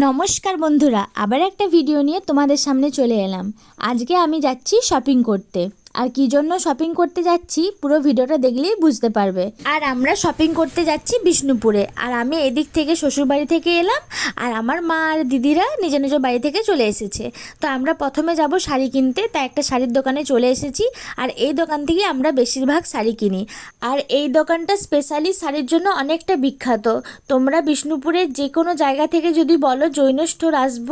নমস্কার বন্ধুরা, আবার একটা ভিডিও নিয়ে তোমাদের সামনে চলে এলাম। আজকে আমি যাচ্ছি শপিং করতে। আর কি জন্য শপিং করতে যাচ্ছি, পুরো ভিডিওটা দেখলেই বুঝতে পারবে। আর আমরা শপিং করতে যাচ্ছি বিষ্ণুপুরে। আর আমি এদিক থেকে শ্বশুরবাড়ি থেকে এলাম, আর আমার মা আর দিদিরা নিজ নিজ বাড়ি থেকে চলে এসেছে। তো আমরা প্রথমে যাব শাড়ি কিনতে, তাই একটা শাড়ির দোকানে চলে এসেছি, আর এই দোকান থেকে আমরা বেশিরভাগ শাড়ি কিনি। আর এই দোকানটা স্পেশালি শাড়ির জন্য অনেকটা বিখ্যাত। তোমরা বিষ্ণুপুরের যে কোনো জায়গা থেকে যদি বলো, জৈন স্টোর আসব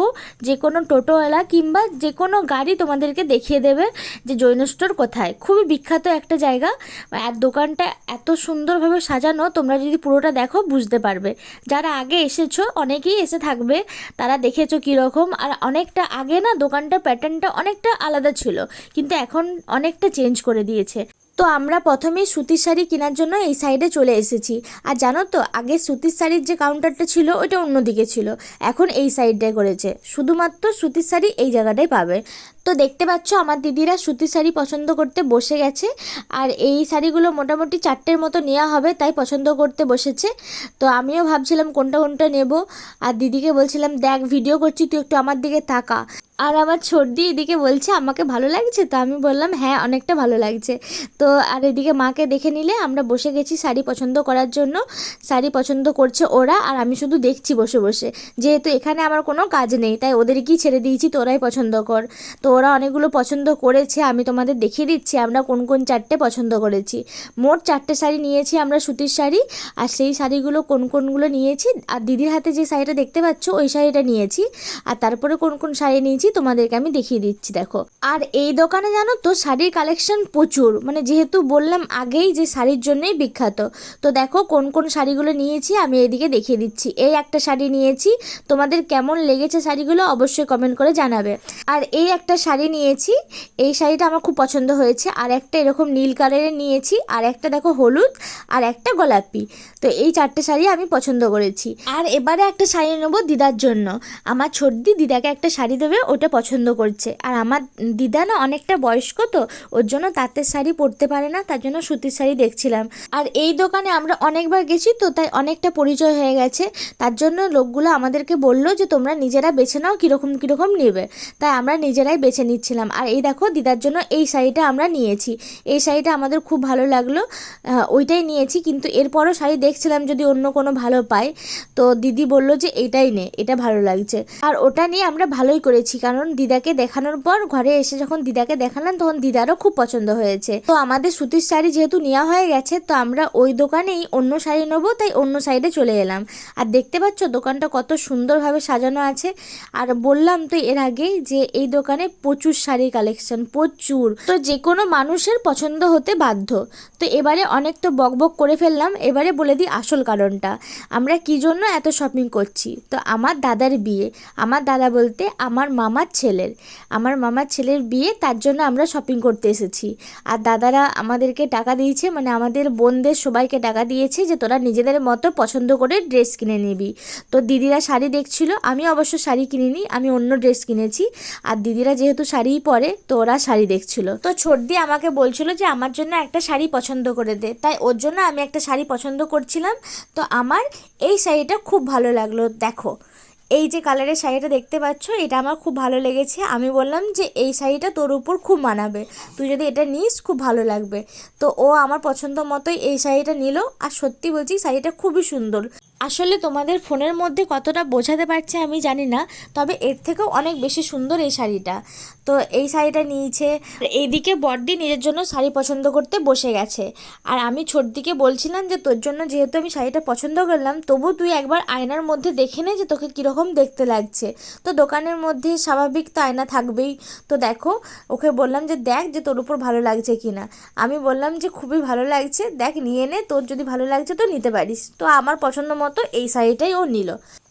যে কোনো টোটোওয়ালা কিংবা যে কোনো গাড়ি তোমাদেরকে দেখিয়ে দেবে যে জৈন স্টোর কোথায়? খুবই বিখ্যাত একটা জায়গা। আর দোকানটা এত সুন্দরভাবে সাজানো, তোমরা যদি পুরোটা দেখো বুঝতে পারবে। যারা আগে এসেছ, অনেকেই এসে থাকবে, তারা দেখেছ কীরকম। আর অনেকটা আগে না দোকানটা প্যাটার্নটা অনেকটা আলাদা ছিল। কিন্তু এখন অনেকটা চেঞ্জ করে দিয়েছে। তো আমরা প্রথমেই সুতির শাড়ি কেনার জন্য এই সাইডে চলে এসেছি। আর জানো তো, আগে সুতির শাড়ির যে কাউন্টারটা ছিল, ওইটা অন্যদিকে ছিল। এখন এই সাইডটায় করেছে। শুধুমাত্র সুতির শাড়ি এই জায়গাটাই পাবে। তো দেখতে পাচ্ছ, আমার দিদিরা সুতির শাড়ি পছন্দ করতে বসে গেছে। আর এই শাড়িগুলো মোটামুটি চারটের মতো নেওয়া হবে, তাই পছন্দ করতে বসেছে। তো আমিও ভাবছিলাম কোনটা কোনটা নেব। আর দিদিকে বলছিলাম, দেখ ভিডিও করছি, তুই একটু আমার দিকে তাকা। আর আমার সর্দি এদিকে বলছে, আমাকে ভালো লাগছে? তো আমি বললাম হ্যাঁ অনেকটা ভালো লাগছে। তো আর এদিকে মাকে দেখে নিলে, আমরা বসে গেছি শাড়ি পছন্দ করার জন্য। শাড়ি পছন্দ করছে ওরা আর আমি শুধু দেখছি বসে বসে। যেহেতু এখানে আমার কোনো কাজ নেই, তাই ওদেরকেই ছেড়ে দিয়েছি তোরাই পছন্দ কর। তো ওরা অনেকগুলো পছন্দ করেছে, আমি তোমাদের দেখিয়ে দিচ্ছি আমরা কোন কোন চারটে পছন্দ করেছি। মোট চারটে শাড়ি নিয়েছি আমরা সুতির শাড়ি, আর সেই শাড়িগুলো কোন কোনগুলো নিয়েছি, আর দিদির হাতে যে শাড়িটা দেখতে পাচ্ছ, ওই শাড়িটা নিয়েছি। আর তারপরে কোন কোন শাড়ি নিয়েছি তোমাদেরকে আমি দেখিয়ে দিচ্ছি, দেখো। আর এই দোকানে জানো তো শাড়ির কালেকশন প্রচুর। মানে যেহেতু বললাম আগেই যে শাড়ির জন্যই বিখ্যাত, তো দেখো কোন কোন শাড়িগুলো নিয়েছি আমি এদিকে দেখিয়ে দিচ্ছি। এই একটা শাড়ি নিয়েছি, তোমাদের কেমন লেগেছে শাড়িগুলো অবশ্যই কমেন্ট করে জানাবে। আর এই একটা শাড়ি নিয়েছি, এই শাড়িটা আমার খুব পছন্দ হয়েছে। আর একটা এরকম নীল কালারের নিয়েছি, আর একটা দেখো হলুদ, আর একটা গোলাপি। তো এই চারটে শাড়ি আমি পছন্দ করেছি। আর এবারে একটা শাড়ি নেব দিদার জন্য। আমার ছোটদি দিদাকে একটা শাড়ি দেবে ওটা পছন্দ করছে। আর আমার দিদা না অনেকটা বয়স্ক তো, ওর জন্য তাঁতের শাড়ি পরতে পারে না, তার জন্য সুতির শাড়ি দেখছিলাম। আর এই দোকানে আমরা অনেকবার গেছি তো তাই অনেকটা পরিচয় হয়ে গেছে। তার জন্য লোকগুলো আমাদেরকে বলল যে, তোমরা নিজেরা বেছে নাও কীরকম কীরকম নেবে। তাই আমরা নিজেরাই বেছে নিচ্ছিলাম। আর এই দেখো, দিদার জন্য এই শাড়িটা আমরা নিয়েছি। এই শাড়িটা আমাদের খুব ভালো লাগল। ওইটাই নিয়েছি, কিন্তু এরপরও শাড়ি দেখছিলাম যদি অন্য কোনো ভালো পাই তো দিদি বলল যে, এটাই নে, এটা ভালো লাগছে। আর ওটা নিয়ে আমরা ভালোই করেছি। কারণ দিদাকে দেখানোর পর ঘরে এসে যখন দিদাকে দেখালাম, তখন দিদারও খুব পছন্দ হয়েছে। তো আমাদের সুতির শাড়ি যেহেতু নেওয়া হয়ে গেছে, তো আমরা ওই দোকানেই অন্য শাড়ি নেব, তাই অন্য সাইডে চলে এলাম। আর দেখতে পাচ্ছ দোকানটা কত সুন্দরভাবে সাজানো আছে। আর বললাম তো এর আগে যে এই দোকানে প্রচুর শাড়ির কালেকশন, প্রচুর। তো যে কোনো মানুষের পছন্দ হতে বাধ্য। তো এবারে অনেক তো বকবক করে ফেললাম, এবারে বলে দিই আসল কারণটা। আমরা কি জন্য এত শপিং করছি? তো আমার দাদার বিয়ে। আমার দাদা বলতে আমার মামার ছেলের। আমার মামার ছেলের বিয়ে, তার জন্য আমরা শপিং করতে এসেছি। আর দাদারা আমাদেরকে টাকা দিয়েছে মানে আমাদের বোনদের সবাইকে টাকা দিয়েছে যে তোরা নিজেদের মতো পছন্দ করে ড্রেস কিনে নিবি। তো দিদিরা শাড়ি দেখছিল, আমি অবশ্য শাড়ি কিনিনি, আমি অন্য ড্রেস কিনেছি। আর দিদিরা যেহেতু শাড়িই পরে, তো ওরা শাড়ি দেখছিল। তো ছোটদি আমাকে বলছিল যে আমার জন্য একটা শাড়ি পছন্দ করে দে। তাই ওর জন্য আমি একটা শাড়ি পছন্দ করছিলাম। তো আমার এই শাড়িটা খুব ভালো লাগল, দেখো। এই যে কালারের শাড়িটা দেখতে পাচ্ছ, এটা আমার খুব ভালো লেগেছে। আমি বললাম যে এই শাড়িটা তোর উপর খুব মানাবে। তুই যদি এটা নিস, খুব ভালো লাগবে। তো ও আমার পছন্দ মতোই এই শাড়িটা নিল। আর সত্যি বলছি, শাড়িটা খুবই সুন্দর। আসলে তোমাদের ফোনের মধ্যে কতটা বোঝাতে পারছে আমি জানি না, তবে এর থেকেও অনেক বেশি সুন্দর এই শাড়িটা। তো এই শাড়িটা নিয়েছে, এইদিকে বড়দি নিজের জন্য শাড়ি পছন্দ করতে বসে গেছে। আর আমি ছোটদিকে বলছিলাম যে, তোর জন্য যেহেতু আমি শাড়িটা পছন্দ করলাম, তবু তুই একবার আয়নার মধ্যে দেখে নে যে তোকে কীরকম দেখতে লাগছে। তো দোকানের মধ্যে স্বাভাবিক তো আয়না থাকবেই। তো দেখো, ওকে বললাম যে, দেখ যে তোর উপর ভালো লাগছে কি না আমি বললাম যে, খুবই ভালো লাগছে, দেখ নিয়ে নে, তোর যদি ভালো লাগছে তো নিতে পারিস। তো আমার পছন্দ মতো এই শাড়িটাই ও নিল।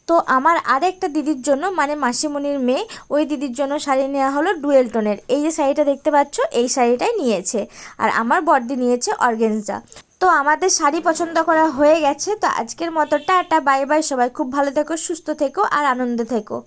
তো আমার আর একটা দিদির জন্য মানে মাসিমণির মেয়ে, ওই দিদির জন্য শাড়ি নেওয়া হলো ডুয়েল টোনের এই যে শাড়িটা দেখতে পাচ্ছ, এই শাড়িটাই নিয়েছে। আর আমার বড্ডি নিয়েছে অর্গেনজা। তো আমাদের শাড়ি পছন্দ করা হয়ে গেছে। তো আজকের মতো টাটা, বাই বাই সবাই। খুব ভালো থেকো, সুস্থ থেকো, আর আনন্দে থেকো।